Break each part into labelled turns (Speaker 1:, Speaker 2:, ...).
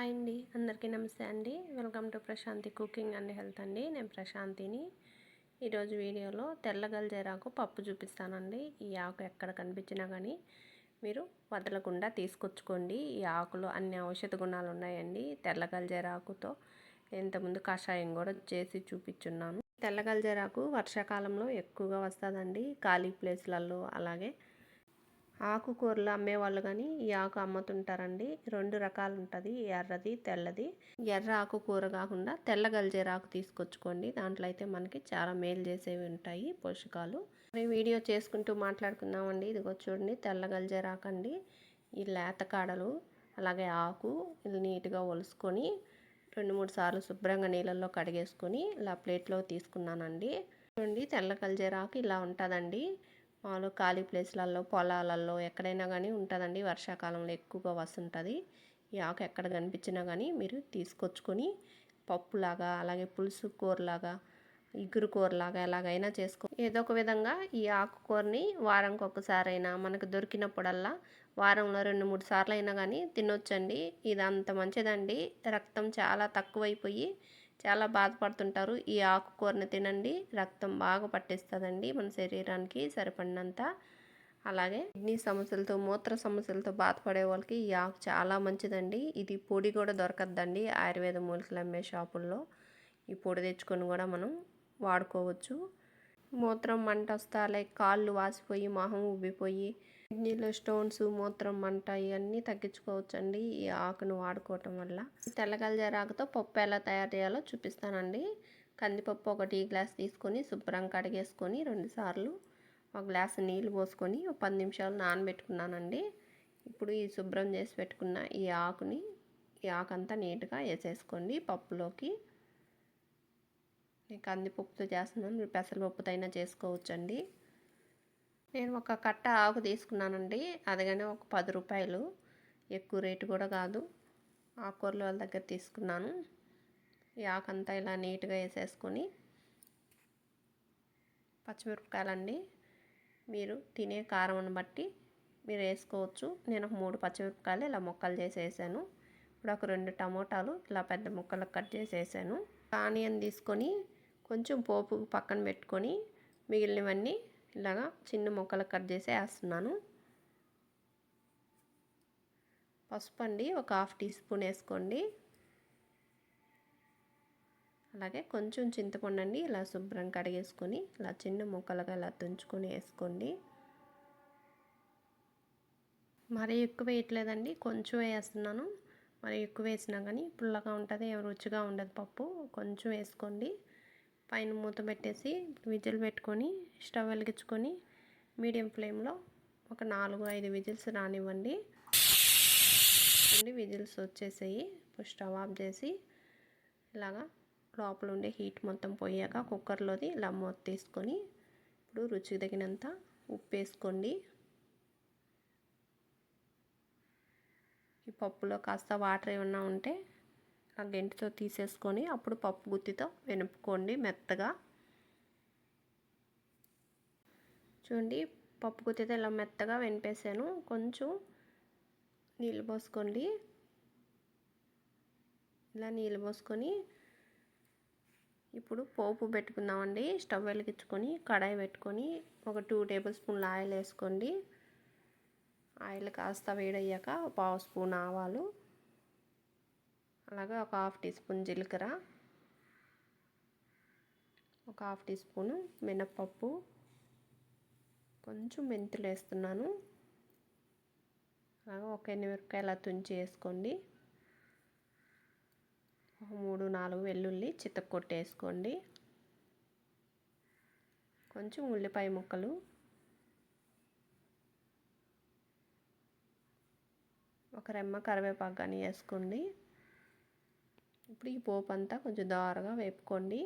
Speaker 1: Hi అండి అందరికీ నమస్తే అండి. Welcome to Prashanti cooking and health అండి. నేను ప్రశాంతిని. ఈరోజు వీడియోలో తెల్లగల్జేరాకు పప్పు చూపిస్తానండి. ఈ ఆకు ఎక్కడ కనిపించినా కానీ మీరు వదలకుండా తీసుకొచ్చుకోండి. ఈ ఆకులో అన్ని ఔషధ గుణాలు ఉన్నాయండి. తెల్లగల్జేరాకుతో ఇంతకుముందు కషాయం కూడా చేసి చూపించున్నాను. తెల్లగల్జేరాకు వర్షాకాలంలో ఎక్కువగా వస్తుందండి. ఖాళీ ప్లేస్లలో అలాగే ఆకుకూరలు అమ్మేవాళ్ళు కానీ ఈ ఆకు అమ్ముతుంటారండి. రెండు రకాలు ఉంటుంది ఎర్రది తెల్లది. ఎర్ర ఆకుకూర కాకుండా తెల్ల గల్జేరాకు తీసుకొచ్చుకోండి. దాంట్లో అయితే మనకి చాలా మేలు చేసేవి ఉంటాయి పోషకాలు. మరి వీడియో చేసుకుంటూ మాట్లాడుకుందామండి. ఇదిగో చూడండి తెల్ల గల్జేరాకు అండి ఈ లేత కాడలు అలాగే ఆకు ఇది నీట్గా ఒలుసుకొని రెండు మూడు సార్లు శుభ్రంగా నీళ్ళల్లో కడిగేసుకొని ఇలా ప్లేట్లో తీసుకున్నానండి. చూడండి తెల్ల గల్జేరాకు ఇలా ఉంటుందండి. మామూలు ఖాళీ ప్లేస్లలో పొలాలలో ఎక్కడైనా కానీ ఉంటుందండి. వర్షాకాలంలో ఎక్కువగా వస్తుంటుంది. ఈ ఆకు ఎక్కడ కనిపించినా కానీ మీరు తీసుకొచ్చుకొని పప్పులాగా అలాగే పులుసు కూరలాగా ఇగురు కూరలాగా ఎలాగైనా చేసుకో ఏదో ఒక విధంగా ఈ ఆకుకూరని వారంకి ఒకసారైనా మనకు దొరికినప్పుడల్లా వారంలో రెండు మూడు సార్లు అయినా కానీ తినొచ్చండి. ఇది అంత మంచిదండి. రక్తం చాలా తక్కువైపోయి చాలా బాధపడుతుంటారు. ఈ ఆకుకూరని తినండి. రక్తం బాగా పట్టిస్తుందండి. మన శరీరానికి సరిపడినంత. అలాగే కిడ్నీ సమస్యలతో మూత్ర సమస్యలతో బాధపడే వాళ్ళకి ఈ ఆకు చాలా మంచిదండి. ఇది పొడి కూడా దొరకద్దండి. ఆయుర్వేద మూలికలు అమ్మే షాపుల్లో. ఈ పొడి తెచ్చుకొని కూడా మనం వాడుకోవచ్చు. మూత్రం మంట వస్తా లైక్ కాళ్ళు వాసిపోయి మొహం ఉబ్బిపోయి కిడ్నీలో స్టోన్స్ మూత్రం మంట ఇవన్నీ తగ్గించుకోవచ్చండి ఈ ఆకును వాడుకోవటం వల్ల. తెల్లగల్జరాకుతో పప్పు ఎలా తయారు చేయాలో చూపిస్తానండి. కందిపప్పు ఒక టీ గ్లాస్ తీసుకొని శుభ్రంగా కడిగేసుకొని రెండుసార్లు ఒక గ్లాస్ నీళ్ళు పోసుకొని ఒక పది నిమిషాలు నానబెట్టుకున్నానండి. ఇప్పుడు ఈ శుభ్రం చేసి పెట్టుకున్న ఈ ఆకుని ఈ ఆకంతా నీట్గా వేసేసుకోండి పప్పులోకి. కందిపప్పుతో చేస్తున్నాను. మీరు పెసరపప్పుతో అయినా చేసుకోవచ్చండి. నేను ఒక కట్ట ఆకు తీసుకున్నానండి. అదిగానే ఒక పది రూపాయలు. ఎక్కువ రేటు కూడా కాదు. ఆకుకూరలు వాళ్ళ దగ్గర తీసుకున్నాను. ఈ ఆకంతా ఇలా నీట్గా వేసేసుకొని పచ్చిమిరపకాయలండి. మీరు తినే కారంను బట్టి మీరు వేసుకోవచ్చు. నేను ఒక మూడు పచ్చిమిరపకాయలు ఇలా ముక్కలు చేసి వేసాను ఇప్పుడు ఒక రెండు టమోటాలు ఇలా పెద్ద ముక్కలు కట్ చేసి వేసాను ఆనియన్ తీసుకొని కొంచెం పోపు పక్కన పెట్టుకొని మిగిలినవన్నీ ఇలాగా చిన్న ముక్కలు కట్ చేసి వేస్తున్నాను. పసుపు అండి ఒక హాఫ్ టీ స్పూన్ వేసుకోండి. అలాగే కొంచెం చింతపండు అండి ఇలా శుభ్రం కడిగేసుకొని ఇలా చిన్న ముక్కలుగా ఇలా తుంచుకొని వేసుకోండి. మరీ ఎక్కువ వేయట్లేదండి కొంచెం వేస్తున్నాను. మరి ఎక్కువ వేసినా కానీ పుల్లగా ఉంటుంది రుచిగా ఉండదు పప్పు. కొంచెం వేసుకోండి. పైన మూత పెట్టేసి విజిల్ పెట్టుకొని స్టవ్ వెలిగించుకొని మీడియం ఫ్లేమ్లో ఒక నాలుగు ఐదు విజిల్స్ రానివ్వండి. విజిల్స్ వచ్చేసాయి. ఇప్పుడు స్టవ్ ఆఫ్ చేసి ఇలాగా లోపల ఉండే హీట్ మొత్తం పోయాక కుక్కర్లోది ఇలా మూత తీసుకొని ఇప్పుడు రుచికి తగినంత ఉప్పు వేసుకోండి. ఈ పప్పులో కాస్త వాటర్ ఏమన్నా ఉంటే ఆ గెంటితో తీసేసుకొని అప్పుడు పప్పు గుత్తితో వెనుపుకోండి మెత్తగా. చూడండి పప్పు గుత్తితో ఇలా మెత్తగా వెనిపేసాను కొంచెం నీళ్ళు పోసుకోండి. ఇలా నీళ్ళు పోసుకొని ఇప్పుడు పోపు పెట్టుకుందామండి. స్టవ్ వెలిగించుకొని కడాయి పెట్టుకొని ఒక టూ టేబుల్ స్పూన్ల ఆయిల్ వేసుకోండి. ఆయిల్ కాస్త వేడయ్యాక పావు స్పూన్ ఆవాలు. అలాగే ఒక హాఫ్ టీ స్పూన్ జీలకర్ర ఒక హాఫ్ టీ స్పూను మినప్పప్పు కొంచెం మెంతులు వేస్తున్నాను. అలాగే ఒక ఎనిమిరపకాయలు తుంచి వేసుకోండి. ఒక మూడు నాలుగు వెల్లుల్లి చితక్కొట్టి వేసుకోండి. కొంచెం ఉల్లిపాయ ముక్కలు. ఒక రెమ్మ కరివేపాకు కానీ వేసుకోండి. ఇప్పుడు ఈ పోపు అంతా కొంచెం దారగా వేపుకోండి.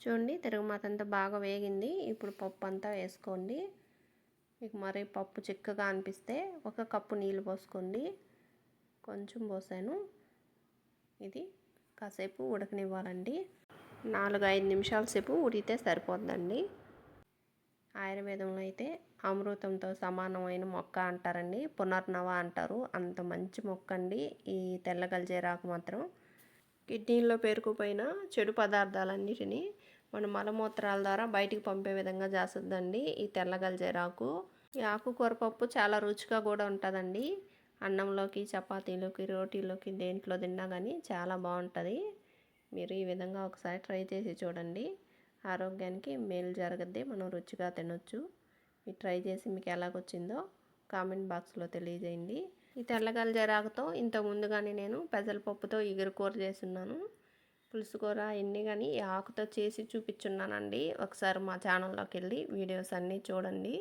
Speaker 1: చూడండి తిరుగుమాత అంతా బాగా వేగింది. ఇప్పుడు పప్పు అంతా వేసుకోండి. మీకు మరి పప్పు చిక్కగా అనిపిస్తే ఒక కప్పు నీళ్ళు పోసుకోండి. కొంచెం పోసాను. ఇది కాసేపు ఉడకనివ్వాలండి. నాలుగు ఐదు నిమిషాల సేపు ఉడికితే సరిపోద్దండి. ఆయుర్వేదంలో అయితే అమృతంతో సమానమైన మొక్క అంటారండి. పునర్నవ అంటారు. అంత మంచి మొక్క అండి ఈ తెల్ల గల్జేరాకు మాత్రం. కిడ్నీలో పేరుకుపోయిన చెడు పదార్థాలన్నిటినీ మన మలమూత్రాల ద్వారా బయటికి పంపే విధంగా చేస్తుందండి ఈ తెల్ల గల్జేరాకు ఈ ఆకుకూర పప్పు చాలా రుచిగా కూడా ఉంటుందండి. అన్నంలోకి చపాతీలోకి రోటీలోకి దేంట్లో తిన్నా కానీ చాలా బాగుంటుంది. మీరు ఈ విధంగా ఒకసారి ట్రై చేసి చూడండి. ఆరోగ్యానికి మేలు జరగద్ది మనం రుచిగా తినొచ్చు. మీరు ట్రై చేసి మీకు ఎలాగొచ్చిందో కామెంట్ బాక్స్లో తెలియజేయండి. ఈ తెల్లగల జరాకుతో ఇంత ముందుగానే నేను పెసరపప్పుతో ఇగురు కూర చేస్తున్నాను. పులుసు కూర ఎన్ని కానీ ఈ ఆకుతో చేసి చూపించున్నానండి ఒకసారి మా ఛానల్లోకి వెళ్ళి వీడియోస్ అన్నీ చూడండి.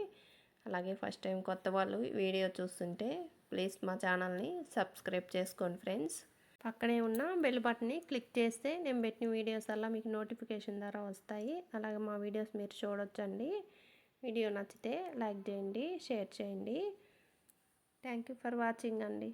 Speaker 1: అలాగే ఫస్ట్ టైం కొత్త వాళ్ళు వీడియో చూస్తుంటే ప్లీజ్ మా ఛానల్ని సబ్స్క్రైబ్ చేసుకోండి ఫ్రెండ్స్. పక్కనే ఉన్న బెల్ బటన్ని క్లిక్ చేస్తే నేను పెట్టిన వీడియోస్ అలా మీకు నోటిఫికేషన్ ద్వారా వస్తాయి. అలాగే మా వీడియోస్ మీరు చూడొచ్చండి. వీడియో నచ్చితే లైక్ చేయండి షేర్ చేయండి. థ్యాంక్ యూ ఫర్ వాచింగ్ అండి.